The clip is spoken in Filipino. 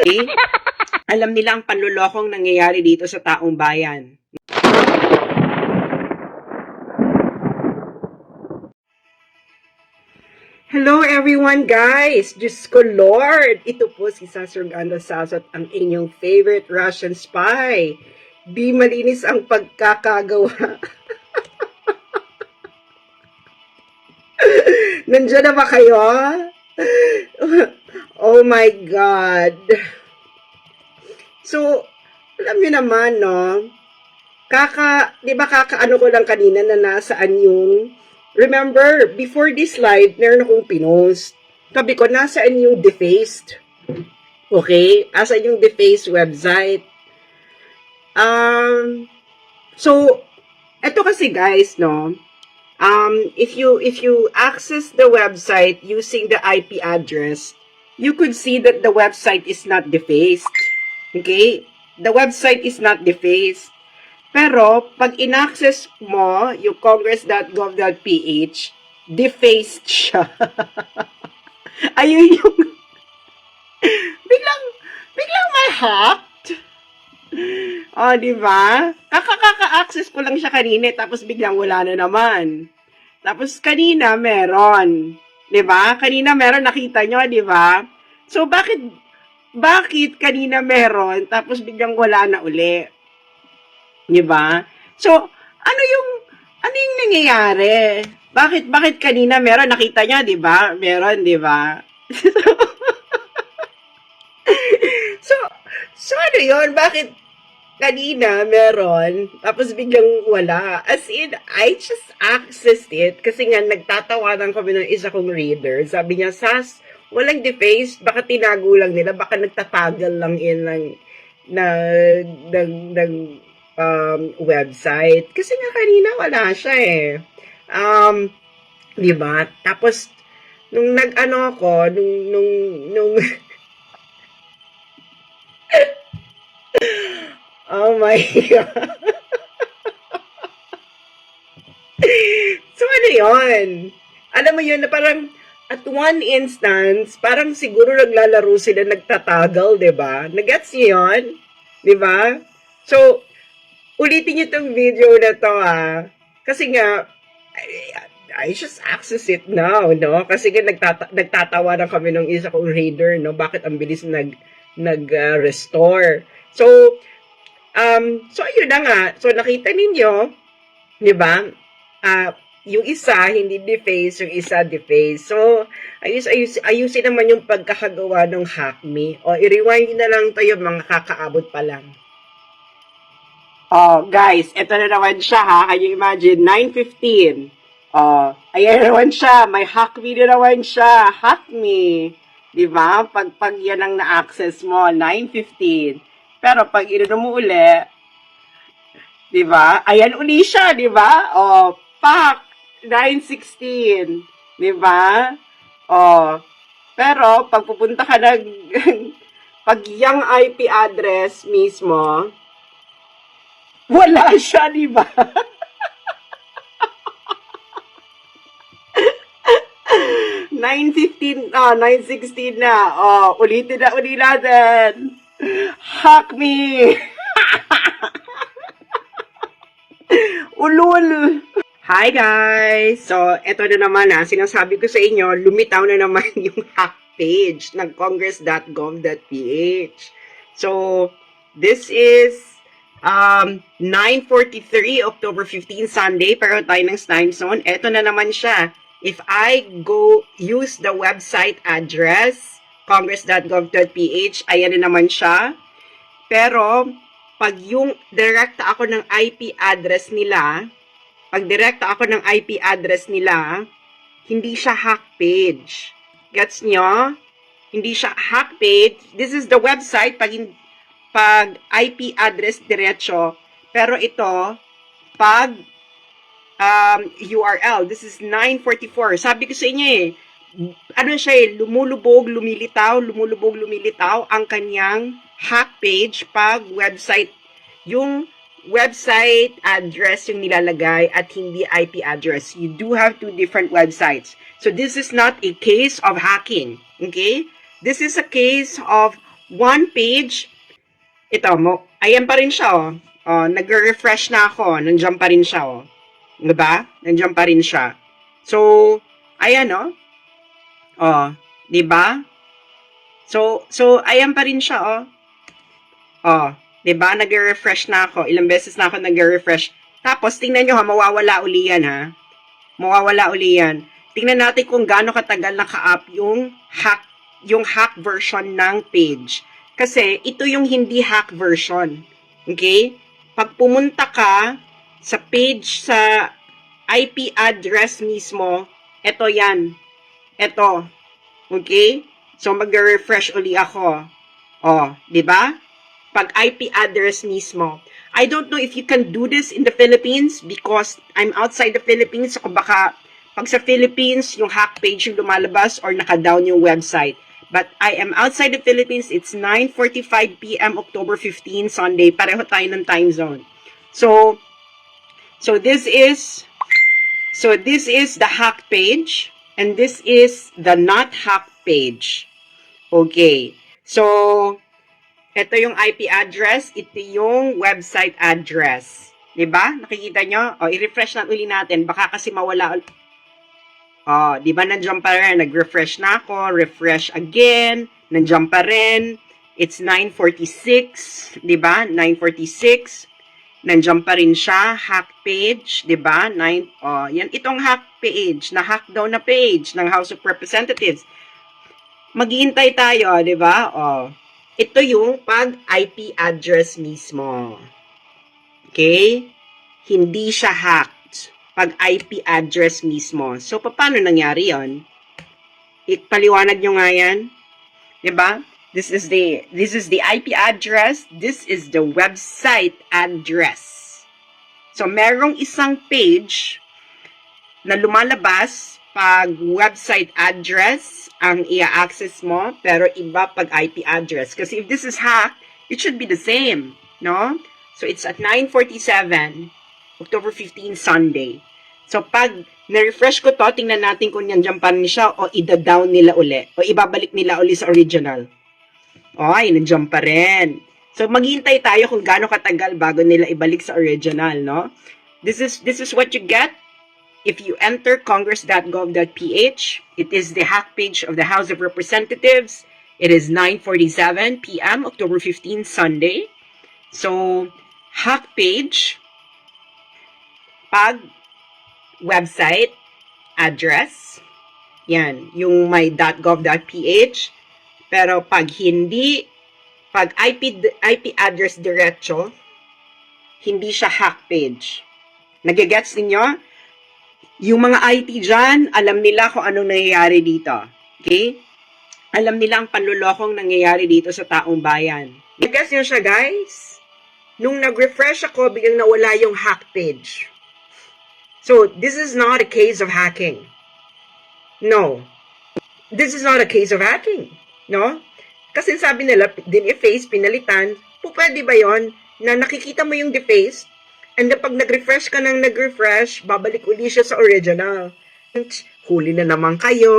Okay? Alam nila ang panlulokong nangyayari dito sa taong bayan. Hello everyone guys! Diyos ko Lord! Ito po si Sasurganda Sasot, ang inyong favorite Russian spy. Di malinis ang pagkakagawa. Nandiyan na ba kayo? Oh my God! So, alam niyo naman, no? Kaka, di ba kakaano ko lang kanina na nasaan yung Remember, before this live, meron akong pinost. Sabi ko, nasaan yung defaced? Okay? Asan yung defaced website? Um, so, eto kasi guys, no? Um, if you, if you access the website using the IP address, you could see that the website is not defaced. Okay? The website is not defaced. Pero, pag in-access mo yung congress.gov.ph, defaced siya. Ayun yung... biglang, biglang may hacked. O, di ba? Kakaka-access ko lang siya kanina, tapos biglang wala na naman. Tapos kanina, meron. Di ba? Kanina meron, nakita nyo, di ba? So, bakit, bakit kanina meron, tapos biglang wala na uli? Di ba? So, ano yung, ano yung nangyayari? Bakit, bakit kanina meron, nakita niya, di ba? Meron, di ba? so, so ano yun? Bakit kanina meron, tapos biglang wala? As in, I just accessed it kasi nga nagtatawanan kami ng isa kong reader. Sabi niya, Sas, walang deface, baka tinago lang nila, baka nagtatagal lang in ng, na, ng, ng, um, website. Kasi nga kanina wala siya eh. Um, di ba? Tapos, nung nag-ano ako, nung, nung, nung, oh my God. so, ano yun? Alam mo yun, na parang, at one instance, parang siguro naglalaro sila, nagtatagal, di ba? Nagets niyo yun? Di ba? So, ulitin niyo tong video na to ah. Kasi nga, I, I just access it now, no? Kasi nga nagtata nagtatawa na kami ng isa kong reader, no? Bakit ang bilis nag nag-restore? so, um, so ayun na nga. So nakita ninyo, 'di ba? Ah, yung isa hindi deface, yung isa deface. So, ayus ayus ayusin naman yung pagkakagawa ng hack me. O i-rewind na lang yung mga kakaabot pa lang. Oh, guys, ito na naman siya ha. Can you imagine? 9.15. Oh, ayan na naman siya. May hack me na naman siya. Hack me. Di ba? Pag, pag yan ang na-access mo, 9.15. Pero pag inano mo uli, di ba? Ayan uli siya, di ba? Oh, pak! 9.16. Di ba? Oh, pero pag pupunta ka ng pag yung IP address mismo, wala siya, di ba? Nine fifteen, ah, nine sixteen na. Oh, ulitin na uli natin. Hack me. Ulul. Hi guys! So, eto na naman ha, sinasabi ko sa inyo, lumitaw na naman yung hack page ng congress.gov.ph. So, this is um, 9.43, October 15, Sunday, pero tayo ng time zone. Eto na naman siya. If I go use the website address, congress.gov.ph, ayan na naman siya. Pero, pag yung direkta ako ng IP address nila, pag direkta ako ng IP address nila, hindi siya hack page. Gets nyo? Hindi siya hack page. This is the website pag, pag IP address diretso. Pero ito, pag um, URL, this is 944. Sabi ko sa inyo eh, ano siya eh, lumulubog, lumilitaw, lumulubog, lumilitaw ang kanyang hack page pag website, yung website address yung nilalagay at hindi IP address. You do have two different websites. So this is not a case of hacking. Okay? This is a case of one page. Ito, mo, ayan pa rin siya, oh. oh nagre-refresh na ako. Nandiyan pa rin siya, oh. Diba? Nandiyan pa rin siya. So, ayan, oh. Oh, di ba? So, so, ayan pa rin siya, oh. Oh, di ba? Nagre-refresh na ako. Ilang beses na ako nagre-refresh. Tapos, tingnan nyo ha, mawawala uli yan, ha? Mawawala uli yan. Tingnan natin kung gaano katagal naka-up yung hack, yung hack version ng page. Kasi, ito yung hindi hack version. Okay? Pag pumunta ka sa page sa IP address mismo, ito yan. Ito. Okay? So, mag-refresh uli ako. Oh, di ba? Pag IP address mismo. I don't know if you can do this in the Philippines because I'm outside the Philippines. So, baka pag sa Philippines, yung hack page yung lumalabas or naka-down yung website. But I am outside the Philippines. It's 9.45 p.m. October 15, Sunday. Pareho tayo ng time zone. So, so this is, so this is the hack page. And this is the not hack page. Okay. So, ito yung IP address, ito yung website address. 'Di ba? Nakikita nyo? O, i-refresh na uli natin. Baka kasi mawala. O, di ba nandiyan pa rin? Nag-refresh na ako. Refresh again. Nandiyan pa rin. It's 9.46. Di ba? 9.46. Nandiyan pa rin siya. Hack page. Di ba? Nine, oh, yan. Itong hack page. Na hack daw na page ng House of Representatives. Maghihintay tayo, di ba? Oh. Ito yung pag IP address mismo. Okay? Hindi siya hacked. Pag IP address mismo. So, paano nangyari yon? Ipaliwanag nyo nga yan. 'Di ba? This is the this is the IP address. This is the website address. So, merong isang page na lumalabas pag website address ang i-access mo, pero iba pag IP address. Kasi if this is hacked, it should be the same, no? So, it's at 9.47, October 15, Sunday. So, pag na-refresh ko to, tingnan natin kung nandiyan pa rin siya o ida-down nila uli. O ibabalik nila uli sa original. Ay, nandiyan pa rin. So, maghihintay tayo kung gaano katagal bago nila ibalik sa original, no? This is, this is what you get if you enter congress.gov.ph. It is the hack page of the House of Representatives. It is 9.47 p.m., October 15, Sunday. So, hack page, pag website, address, yan, yung may .gov.ph. Pero pag hindi, pag IP, IP address diretso, hindi siya hack page. Nagigets ninyo? Yung mga IT dyan, alam nila kung anong nangyayari dito. Okay? Alam nila ang panlulokong nangyayari dito sa taong bayan. Nagigets nyo siya, guys? Nung nag-refresh ako, biglang nawala yung hack page. So, this is not a case of hacking. No. This is not a case of hacking. No? Kasi sabi nila, din-efface, pinalitan. Po, pwede ba yon na nakikita mo yung deface, and then pag nag-refresh ka ng nag-refresh, babalik uli siya sa original. Huli na naman kayo.